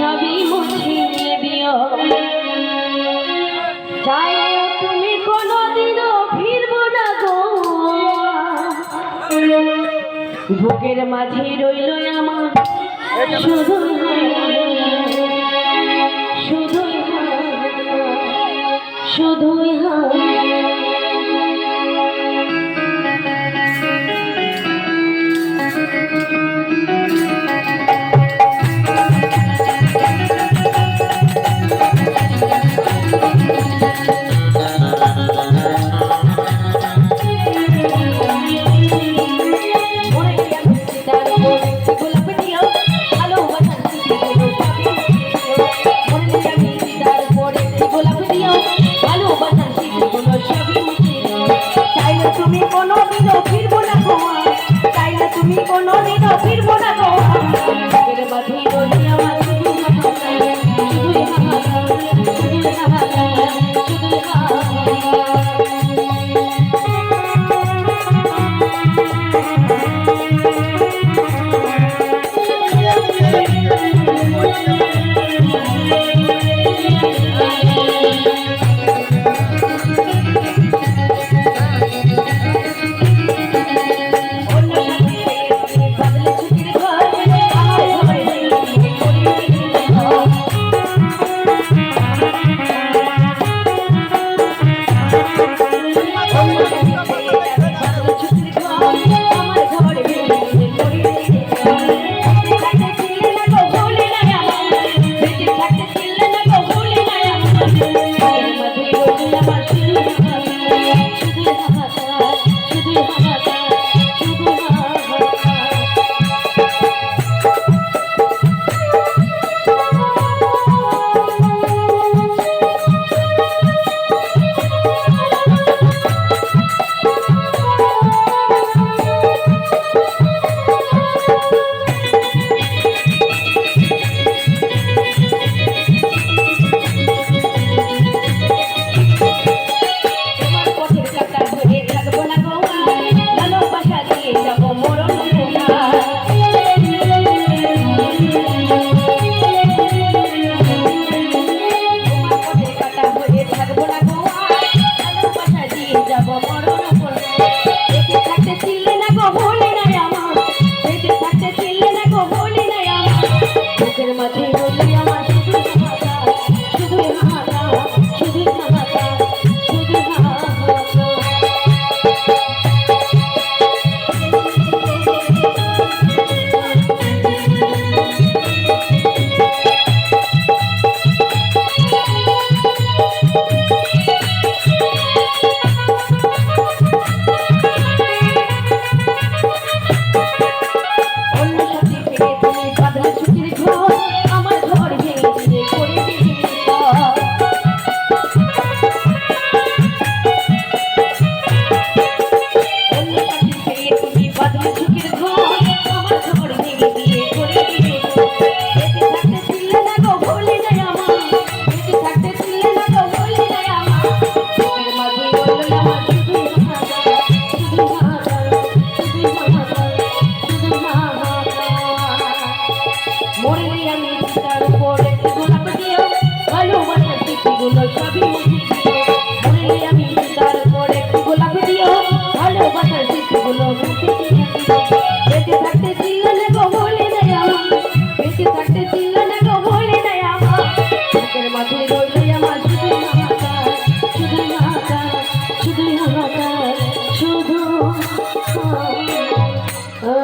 সবই মুছিয়ে দিও। চাইলেও তুমি কোনোদিনও ফিরব না গো। বুকের মাঝে রইল আমার শুধু What? এগুলো সবই